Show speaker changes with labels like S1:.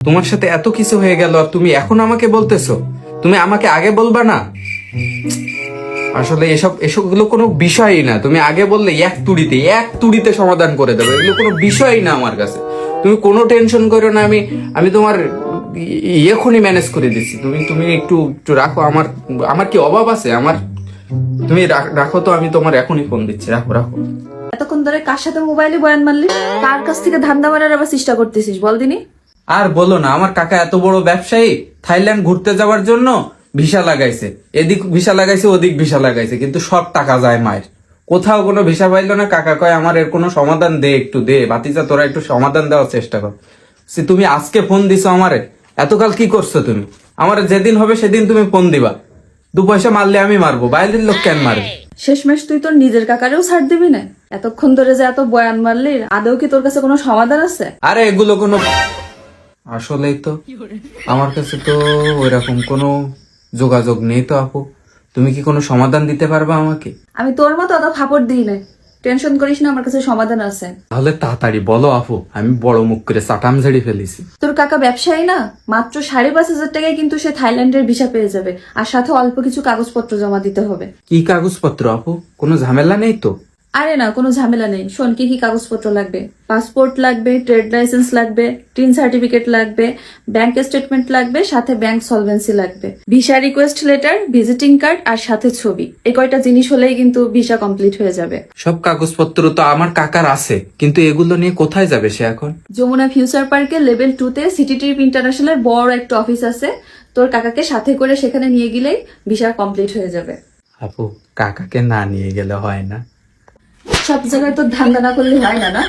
S1: তোমার সাথে এত কিছু হয়ে গেল আর তুমি এখন আমাকে বলতেছো? তুমি আমাকে আগে বলবা না? আসলে এসব, এসবগুলো কোনো বিষয়ই না। তুমি আগে বললে এক তুড়িতে এক তুড়িতে সমাধান করে দেবে। এগুলো কোনো বিষয়ই না আমার কাছে। তুমি কোনো টেনশন করো না, আমি আমি তোমার এখনই ম্যানেজ করে দিচ্ছি। তুমি তুমি একটু একটু রাখো। আমার আমার কি অভাব আছে? আমার, তুমি রাখো তো, আমি তোমার এখনই ফোন দিচ্ছি। রাখো রাখো।
S2: এতক্ষণ ধরে কার সাথে মোবাইলে বয়ান মারলি? কার কাছ থেকে ধান্দা মারার আবার চেষ্টা করতেছিস? বল দিনি।
S1: আর বলো না আমার কাকা এত বড় ব্যবসায়ী থাইল্যান্ড ঘুরতে যাওয়ার জন্য ভিসা লাগাইছে। এদিক ভিসা লাগাইছে ওদিক ভিসা লাগাইছে কিন্তু সব টাকা যায় মায়ের। কোথাও কোনো ভিসা পাইলো না কাকা কয় আমার এর কোনো সমাধান দে একটু দে বাতিজা তোরা একটু সমাধান দেওয়ার চেষ্টা কর। সে তুমি আজকে ফোন দিছো আমারে এতকাল কি করছ তুমি? আমার যেদিন হবে সেদিন তুমি ফোন দিবা। দু পয়সা মারলে আমি মারবো বাইরের লোক কেন মারবে
S2: শেষমেশ তুই তোর নিজের কাকারেও ছাড় দিবি না। এতক্ষণ ধরে যে এত বয়ান মারলি আদৌ কি তোর কাছে কোনো সমাধান আছে?
S1: আরে এগুলো কোনো আসলেই তো। আমার কাছে তো ওইরকম কোনো যোগাযোগ নেই তো আপু। তুমি কি কোনো সমাধান দিতে পারবে আমাকে?
S2: আমি তোর মতো অত ফাপড় দিই না টেনশন করিস না আমার কাছে সমাধান আছে।
S1: তাহলে তাড়াতাড়ি বলো আপু আমি বড় মুখ করে চাটাম ঝেড়ে ফেলেছি।
S2: তোর কাকা ব্যবসায়ী না? মাত্র সাড়ে পাঁচ হাজার টাকায় কিন্তু সে থাইল্যান্ডের ভিসা পেয়ে যাবে। আর সাথে অল্প কিছু কাগজপত্র জমা দিতে হবে।
S1: কি কাগজপত্র আপু? কোনো ঝামেলা নেই তো?
S2: আরে না কোনো ঝামেলা নেই। শোন কি কি কাগজপত্র লাগবে? পাসপোর্ট লাগবে ট্রেড লাইসেন্স লাগবে টিন সার্টিফিকেট লাগবে ব্যাংক স্টেটমেন্ট লাগবে সাথে ব্যাংক সলভেন্সি লাগবে। Visa request letter visiting card আর সাথে ছবি। এই কয়টা জিনিস হলেই কিন্তু ভিসা কমপ্লিট হয়ে যাবে।
S1: সব কাগজপত্র তো আমার কাকার আছে কিন্তু এগুলো নিয়ে কোথায় যাবে সে এখন?
S2: যমুনা ফিউচার পার্কে লেভেল টু তে সিটি ট্রিপ ইন্টারন্যাশনাল বড় একটা অফিস আছে। তোর কাকাকে সাথে করে সেখানে নিয়ে গেলেই ভিসা কমপ্লিট হয়ে যাবে।
S1: আপু কাকাকে না নিয়ে গেলে হয় না।
S2: সব জায়গায় তো ধান্দা না করলে হয় না না?